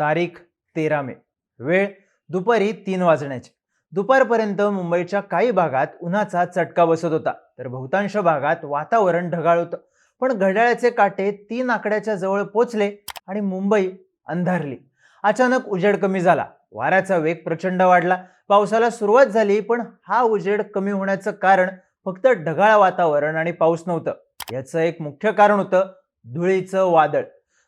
तारीख तेरा मे. वेळ दुपारी तीन वाजण्याची. दुपारपर्यंत मुंबईच्या काही भागात उन्हाचा चटका बसत होता. तर बहुतांश भागात वातावरण ढगाळ होतं. पण घड्याळाचे काटे तीन आकड्याच्या जवळ पोचले आणि मुंबई अंधारली. अचानक उजेड कमी झाला. वाऱ्याचा वेग प्रचंड वाढला. पावसाला सुरुवात झाली पण हा उजेड कमी होण्याचं कारण फक्त ढगाळ वातावरण आणि पाऊस नव्हतं. याचं एक मुख्य कारण होतं धुळीचं वादळ.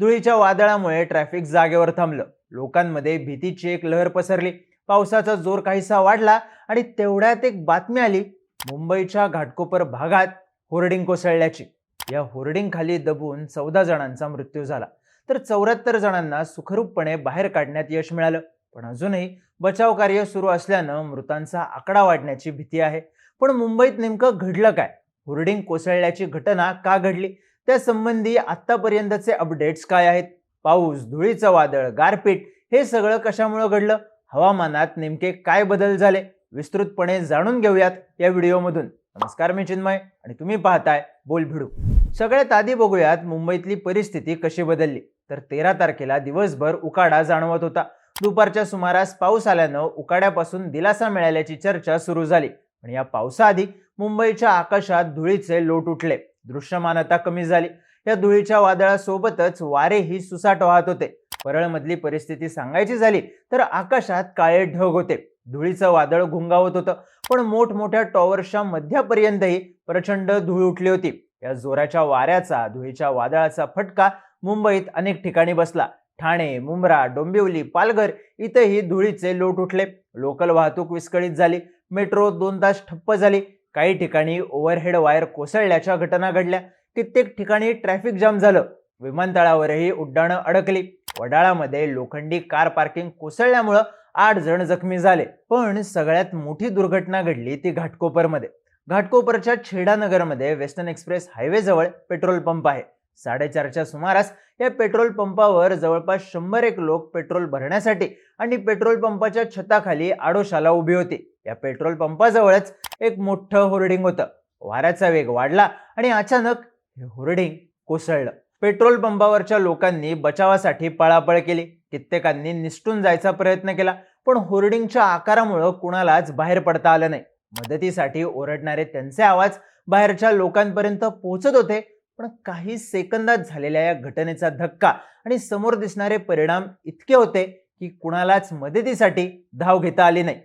धुळीच्या वादळामुळे ट्रॅफिक जागेवर थांबलं. लोकांमध्ये भीतीची एक लहर पसरली. पावसाचा जोर काहीसा वाढला आणि तेवढ्यात एक बातमी आली. मुंबईच्या घाटकोपर भागात होर्डिंग कोसळल्याची. या होर्डिंग खाली दबून चौदा जणांचा मृत्यू झाला. तर चौऱ्याहत्तर जणांना सुखरूपपणे बाहेर काढण्यात यश मिळालं. पण अजूनही बचाव कार्य सुरू असल्यानं मृतांचा आकडा वाढण्याची भीती आहे. पण मुंबईत नेमकं घडलं काय? होर्डिंग कोसळल्याची घटना का घडली? त्या संबंधी अपडेट्स काय आहेत? पाऊस धुळीचं वादळ गारपीट हे सगळं कशामुळे घडलं? हवामानात नेमके काय बदल झाले? विस्तृतपणे जाणून घेऊयात या व्हिडिओमधून. नमस्कार मी चिन्मय आणि तुम्ही पाहताय बोल भिडू सगळ्यात आधी बघूयात मुंबईतली परिस्थिती कशी बदलली? तर तेरा तारखेला दिवसभर उकाडा जाणवत होता. दुपारच्या सुमारास पाऊस आल्यानं उकाड्यापासून दिलासा मिळाल्याची चर्चा सुरू झाली. पण या पावसाआधी मुंबईच्या आकाशात धुळीचे लोट उठले. दृश्यमानता कमी झाली. या धुळीच्या वादळासोबतच वारेही सुसाट वाहत होते. परळमधली परिस्थिती सांगायची झाली तर आकाशात काळे ढग होते. धुळीचं वादळ घुंगावत होतं. पण मोठमोठ्या टॉवर्सच्या मध्यापर्यंतही प्रचंड धूळ उठली होती. या जोराच्या वाऱ्याचा धुळीच्या वादळाचा फटका मुंबईत अनेक ठिकाणी बसला. ठाणे मुंब्रा डोंबिवली पालघर इथेही धुळीचे लोट उठले. लोकल वाहतूक विस्कळीत झाली. मेट्रो दोन तास ठप्प झाली. काही ठिकाणी ओव्हरहेड वायर कोसळल्याच्या घटना घडल्या. कित्येक ठिकाणी ट्रॅफिक जाम झालं. विमानतळावरही उड्डाणं अडकली. वडाळामध्ये लोखंडी कार पार्किंग कोसळल्यामुळं आठ जण जखमी झाले. पण सगळ्यात मोठी दुर्घटना घडली ती घाटकोपरमध्ये. घाटकोपरच्या छेडानगरमध्ये वेस्टर्न एक्सप्रेस हायवेजवळ पेट्रोल पंप आहे. साडेचारच्या सुमारास या पेट्रोल पंपावर जवळपास शंभर एक लोक पेट्रोल भरण्यासाठी आणि पेट्रोल पंपाच्या छताखाली आडोशाला उभी होती. या पेट्रोल पंपाजवळच एक मोठं होर्डिंग होतं. वाऱ्याचा वेग वाढला आणि अचानक हे होर्डिंग कोसळलं. पेट्रोल पंपावरच्या लोकांनी बचावासाठी पळापळ केली. कित्येकांनी निसटून जायचा प्रयत्न केला पण होर्डिंगच्या आकारामुळं कुणालाच बाहेर पडता आलं नाही. मदतीसाठी ओरडणारे त्यांचे आवाज बाहेरच्या लोकांपर्यंत पोहोचत होते पण काही सेकंदात झालेल्या या घटनेचा धक्का आणि समोर दिसणारे परिणाम इतके होते की कुणालाच मदतीसाठी धाव घेता आली नाही.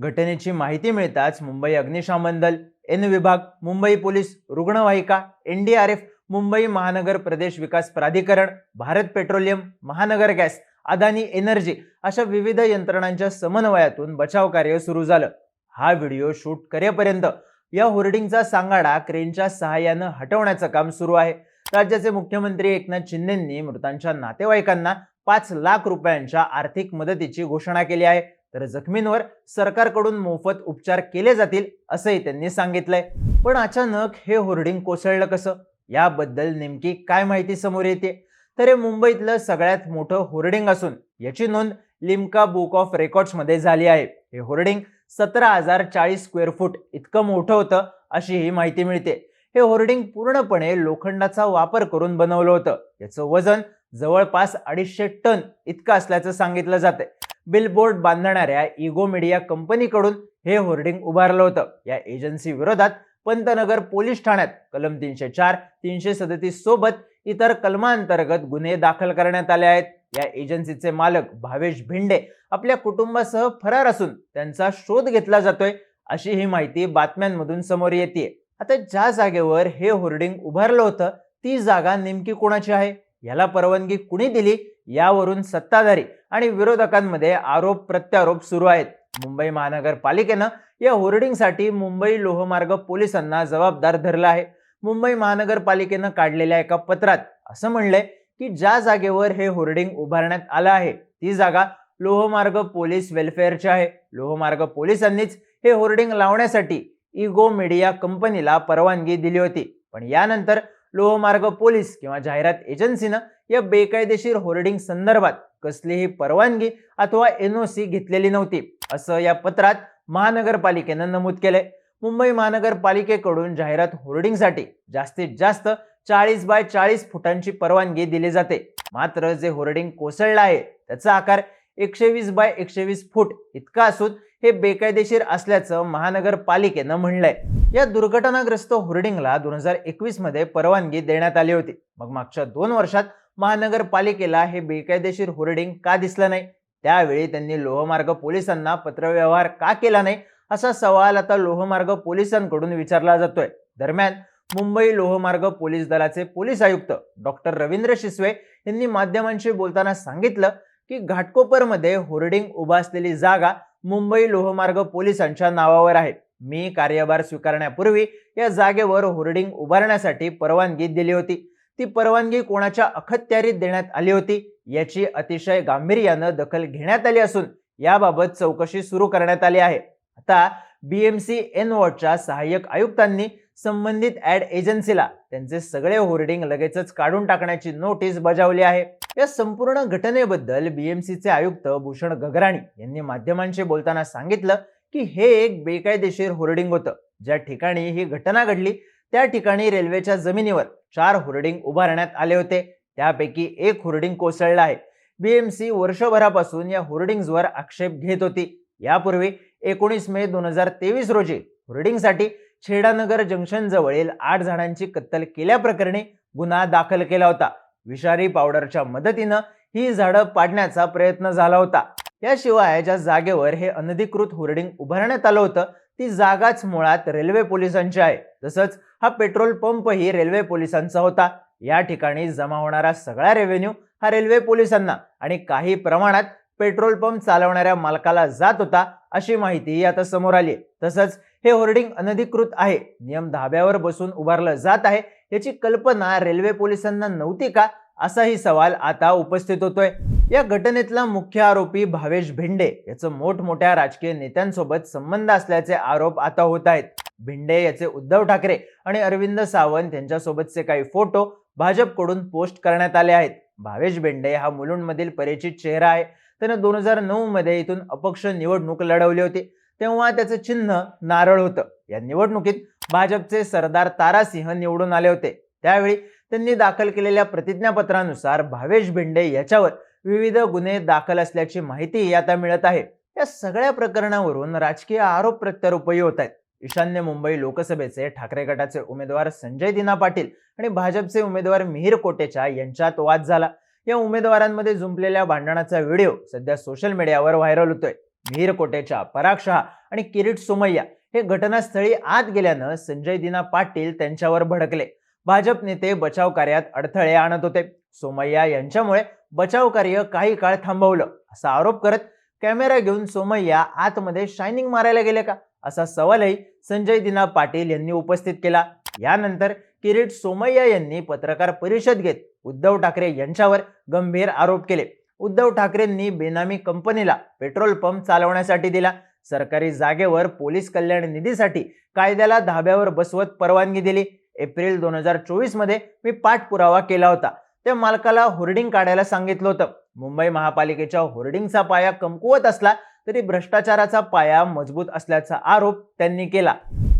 घटनेची माहिती मिळताच मुंबई अग्निशामन दल एन विभाग मुंबई पोलीस रुग्णवाहिका एनडीआरएफ मुंबई महानगर प्रदेश विकास प्राधिकरण Bharat petroleum Mahanagar gas Adani energy अशा विविध यंत्रणांच्या समन्वयातून बचाव कार्य सुरू झालं. हा व्हिडिओ शूट करेपर्यंत या होर्डिंगचा सांगाडा क्रेनच्या सहाय्यानं हटवण्याचं काम सुरू आहे. राज्याचे मुख्यमंत्री एकनाथ शिंदेंनी मृतांच्या नातेवाईकांना पाच लाख रुपयांच्या आर्थिक मदतीची घोषणा केली आहे. तर जखमींवर सरकारकडून मोफत उपचार केले जातील असंही त्यांनी सांगितलंय. पण अचानक हे होर्डिंग कोसळलं कसं? याबद्दल नेमकी काय माहिती समोर येते. तर हे मुंबईतलं सगळ्यात मोठं होर्डिंग असून याची नोंद लिम्का बुक ऑफ रेकॉर्ड्समध्ये झाली आहे. हे होर्डिंग सतरा हजार चाळीस स्क्वेअर फूट इतकं मोठं होतं अशी ही माहिती मिळते. हे होर्डिंग पूर्णपणे लोखंडाचा वापर करून बनवलं होतं. याचं वजन जवळपास अडीचशे टन इतकं असल्याचं सांगितलं जातंय. बिलबोर्ड बांधणाऱ्या इगो मीडिया कंपनीकडून हे होर्डिंग उभारलं होतं. या एजन्सी विरोधात पंतनगर पोलीस ठाण्यात कलम तीनशे चार तीनशे सदतीस सोबत इतर कलमांतर्गत गुन्हे दाखल करण्यात आले आहेत. या एजन्सीचे मालक भावेश भिंडे आपल्या कुटुंबासह फरार असून त्यांचा शोध घेतला जातोय अशी ही माहिती बातम्यांमधून समोर येते आता ज्या जागेवर हे होर्डिंग उभारलं होतं ती जागा नेमकी कोणाची आहे? याला परवानगी कुणी दिली? यावरून सत्ताधारी आणि विरोधकांमध्ये आरोप प्रत्यारोप सुरू आहेत. मुंबई महानगरपालिकेनं या होर्डिंगसाठी मुंबई लोहमार्ग पोलिसांना जबाबदार धरला आहे. मुंबई महानगरपालिकेनं काढलेल्या एका पत्रात असं म्हणलंय की ज्या जागेवर हे होर्डिंग उभारण्यात आलं आहे ती जागा लोहमार्ग पोलीस वेलफेअरची आहे. लोहमार्ग पोलिसांनीच हे होर्डिंग लावण्यासाठी इगो मीडिया कंपनीला परवानगी दिली होती. पण यानंतर लोहमार्ग पोलीस किंवा जाहिरात एजन्सीनं या बेकायदेशीर होर्डिंग संदर्भात कसलीही परवानगी अथवा एनओसी घेतलेली नव्हती असं या पत्रात महानगरपालिकेनं नमूद केलंय. मुंबई महानगरपालिकेकडून जाहिरात होर्डिंगसाठी जास्तीत जास्त चाळीस बाय चाळीस फुटांची परवानगी दिली जाते. मात्र जे होर्डिंग कोसळलं आहे त्याचा आकार एकशे वीस बाय एकशे वीस फूट इतका असून हे बेकायदेशीर असल्याचं महानगरपालिकेनं म्हणलंय. या दुर्घटनाग्रस्त होर्डिंगला दोन हजार एकवीसमध्ये परवानगी देण्यात आली होती. मग मागच्या दोन वर्षात महानगरपालिकेला हे बेकायदेशीर होर्डिंग का दिसलं नाही? त्यावेळी त्यांनी लोहमार्ग पोलिसांना पत्रव्यवहार का केला नाही? असा सवाल आता लोहमार्ग पोलिसांकडून विचारला जातोय. दरम्यान मुंबई लोहमार्ग पोलीस दलाचे पोलीस आयुक्त डॉक्टर रवींद्र शिसवे यांनी माध्यमांशी बोलताना सांगितलं की घाटकोपरमध्ये होर्डिंग उभा असलेली जागा मुंबई लोहमार्ग पोलिसांच्या नावावर आहे. मी कार्यभार स्वीकारण्यापूर्वी या जागेवर होर्डिंग उभारण्यासाठी परवानगी दिली होती. ती परवानगी कोणाच्या अखत्यारीत देण्यात आली होती याची अतिशय गांभीर्यानं दखल घेण्यात आली असून याबाबत चौकशी सुरू करण्यात आली आहे. आता बीएमसी एन वॉर्डच्या सहाय्यक आयुक्तांनी संबंधित ऍड एजन्सीला त्यांचे सगळे होर्डिंग लगेचच काढून टाकण्याची नोटीस बजावली आहे. या संपूर्ण घटनेबद्दल बीएमसीचे आयुक्त भूषण गगराणी यांनी माध्यमांशी बोलताना सांगितलं की हे एक बेकायदेशीर होर्डिंग होतं. ज्या ठिकाणी ही घटना घडली त्या ठिकाणी रेल्वेच्या जमिनीवर चार होर्डिंग उभारण्यात आले होते. त्यापैकी एक होर्डिंग कोसळलं आहे. बीएमसी वर्षभरापासून या होर्डिंग्जवर आक्षेप घेत होती. यापूर्वी एकोणीस मे दोन हजार तेवीस रोजी होर्डिंगसाठी छेडानगर जंक्शन जवळील आठ जणांची कत्तल केल्याप्रकरणी गुन्हा दाखल केला होता. विषारी पावडरच्या मदतीनं ही झाडं पाडण्याचा प्रयत्न झाला होता. याशिवाय ज्या जागेवर हे अनधिकृत होर्डिंग उभारण्यात आलं होतं ती जागाच मुळात रेल्वे पोलिसांची आहे. तसंच हा पेट्रोल पंपही रेल्वे पोलिसांचा होता. या ठिकाणी जमा होणारा सगळा रेव्हेन्यू हा रेल्वे पोलिसांना आणि काही प्रमाणात पेट्रोल पंप चालवणाऱ्या मालकाला जात होता अशी माहिती आता समोर आली तसंच हे होर्डिंग अनधिकृत आहे. नियम धाब्यावर बसून उभारलं जात आहे. याची कल्पना रेल्वे पोलिसांना नव्हती का? असाही सवाल आता उपस्थित होतोय. या घटनेतला मुख्य आरोपी भावेश भेंडे याचं मोठमोठ्या राजकीय नेत्यांसोबत संबंध असल्याचे आरोप आता होत आहेत. भिंडे याचे उद्धव ठाकरे आणि अरविंद सावंत यांच्यासोबतचे काही फोटो भाजपकडून पोस्ट करण्यात आले आहेत. भावेश बेंडे हा मुलुंडमधील परिचित चेहरा आहे. त्यानं दोन हजार नऊ मध्ये इथून अपक्ष निवडणूक लढवली होती. तेव्हा त्याचं चिन्ह नारळ होतं. या निवडणुकीत भाजपचे सरदार तारासिंह निवडून आले होते. त्यावेळी त्यांनी दाखल केलेल्या प्रतिज्ञापत्रानुसार भावेश भेंडे याच्यावर विविध गुन्हे दाखल असल्याची माहिती आता मिळत आहे. या सगळ्या प्रकरणावरून राजकीय आरोप प्रत्यारोपही होत आहेत. ईशान्य मुंबई लोकसभेचे ठाकरे गटाचे उमेदवार संजय दिना पाटील आणि भाजपचे उमेदवार मिहीर कोटेचा यांच्यात वाद झाला. या उमेदवारांमध्ये जुंपलेल्या भांडणाचा व्हिडिओ सध्या सोशल मीडियावर व्हायरल होतोय. मिहीर कोटेचा पराग शहा आणि किरीट सोमय्या हे घटनास्थळी आत गेल्यानं संजय दिना पाटील त्यांच्यावर भडकले. भाजप नेते बचाव कार्यात अडथळे आणत होते. सोमय्या यांच्यामुळे बचाव कार्य काही काळ थांबवलं असा आरोप करत कॅमेरा घेऊन सोमय्या आतमध्ये शायनिंग मारायला गेले का? असा सवालही संजय दिना पाटील यांनी उपस्थित केला. यानंतर किरीट सोमय्या यांनी पत्रकार परिषद घेत उद्धव ठाकरे यांच्यावर गंभीर आरोप केले. उद्धव ठाकरेंनी बेनामी कंपनीला पेट्रोल पंप चालवण्यासाठी दिला. सरकारी जागेवर पोलीस कल्याण निधीसाठी कायद्याला धाब्यावर बसवत परवानगी दिली. एप्रिल दोन हजार चोवीसमध्ये मी पाठपुरावा केला होता. त्या मालकाला होर्डिंग काढायला सांगितलं होतं. मुंबई महापालिकेच्या होर्डिंगचा पाया कमकुवत असला तरी भ्रष्टाचाराचा पाया मजबूत असल्याचा आरोप त्यांनी केला.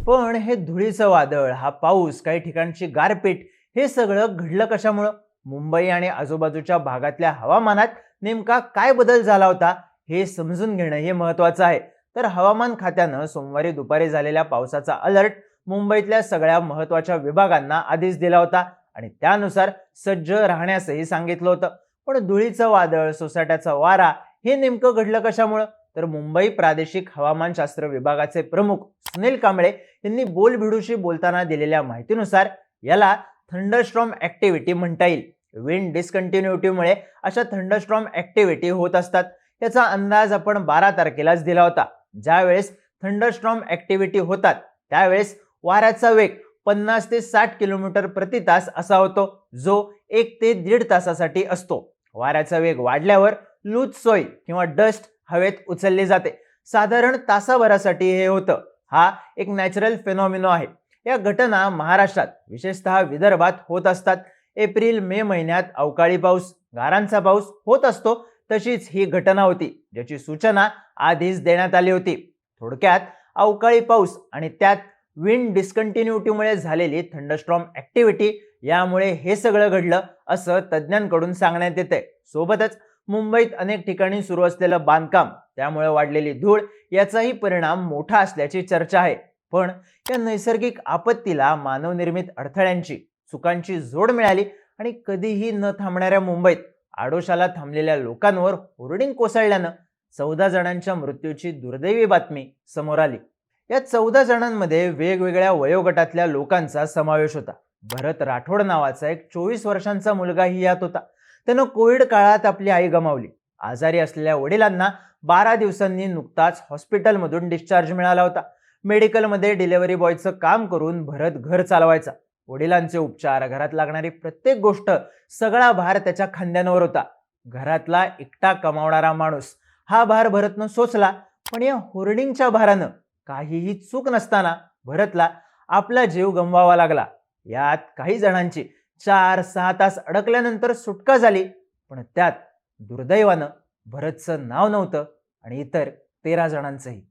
पण हे धुळीचं वादळ हा पाऊस काही ठिकाणची गारपीट हे सगळं घडलं कशामुळं? मुंबई आणि आजूबाजूच्या भागातल्या हवामानात नेमका काय बदल झाला होता हे समजून घेणं हे महत्वाचं आहे. तर हवामान खात्यानं सोमवारी दुपारी झालेल्या पावसाचा अलर्ट मुंबईतल्या सगळ्या महत्त्वाच्या विभागांना आधीच दिला होता आणि त्यानुसार सज्ज राहण्यासही सांगितलं होतं. पण धुळीचं वादळ सोसाट्याचा वारा हे नेमकं घडलं कशामुळं? तर मुंबई प्रादेशिक हवामानशास्त्र विभागाचे प्रमुख सुनील कांबळे यांनी बोलभिडूशी बोलताना दिलेल्या माहितीनुसार याला थंडरस्ट्रॉम ऍक्टिव्हिटी म्हणता येईल. विंड डिस्कंटिन्युटीमुळे अशा थंडरस्ट्रॉम ऍक्टिव्हिटी होत असतात. याचा अंदाज आपण बारा तारखेलाच दिला होता. ज्यावेळेस थंडरस्ट्रॉम ऍक्टिव्हिटी होतात त्यावेळेस वाऱ्याचा वेग पन्नास ते साठ किलोमीटर प्रति तास असा होतो जो एक ते दीड तासासाठी असतो. वाऱ्याचा वेग वाढल्यावर लूज सोय किंवा डस्ट हवेत उचलली जाते. साधारण तासाभरासाठी हे होतं. हा एक नॅचरल फेनॉमिनो आहे. या घटना महाराष्ट्रात विशेषतः विदर्भात होत असतात. एप्रिल मे महिन्यात अवकाळी पाऊस गारांचा पाऊस होत असतो. तशीच ही घटना होती ज्याची सूचना आधीच देण्यात आली होती. थोडक्यात अवकाळी पाऊस आणि त्यात विंड डिस्कंटिन्युटीमुळे झालेली थंडस्ट्रॉम ऍक्टिव्हिटी यामुळे हे सगळं घडलं असं तज्ज्ञांकडून सांगण्यात येते सोबतच मुंबईत अनेक ठिकाणी सुरू असलेलं बांधकाम त्यामुळे वाढलेली धूळ याचाही परिणाम मोठा असल्याची चर्चा आहे. पण या नैसर्गिक आपत्तीला मानवनिर्मित अडथळ्यांची चुकांची जोड मिळाली आणि कधीही न थांबणाऱ्या मुंबईत आडोशाला थांबलेल्या लोकांवर होर्डिंग कोसळल्यानं चौदा जणांच्या मृत्यूची दुर्दैवी बातमी समोर आली. या चौदा जणांमध्ये वेगवेगळ्या वयोगटातल्या लोकांचा समावेश होता. भरत राठोड नावाचा एक चोवीस वर्षांचा मुलगाही यात होता. त्यानं कोविड काळात आपली आई गमावली. आजारी असलेल्या वडिलांना बारा दिवसांनी नुकताच हॉस्पिटलमधून डिस्चार्ज मिळाला होता. मेडिकलमध्ये डिलेव्हरी बॉयचं काम करून भरत घर चालवायचा. वडिलांचे उपचार घरात लागणारी प्रत्येक गोष्ट सगळा भार त्याच्या खांद्यांवर होता. घरातला एकटा कमावणारा माणूस हा भार भरतनं सोचला पण या होर्डिंगच्या भारानं काहीही चूक नसताना भरतला आपला जीव गमवावा लागला. यात काही जणांची चार सहा तास अडकल्यानंतर सुटका झाली पण त्यात दुर्दैवानं भरतचं नाव नव्हतं आणि इतर तेरा जणांचंही.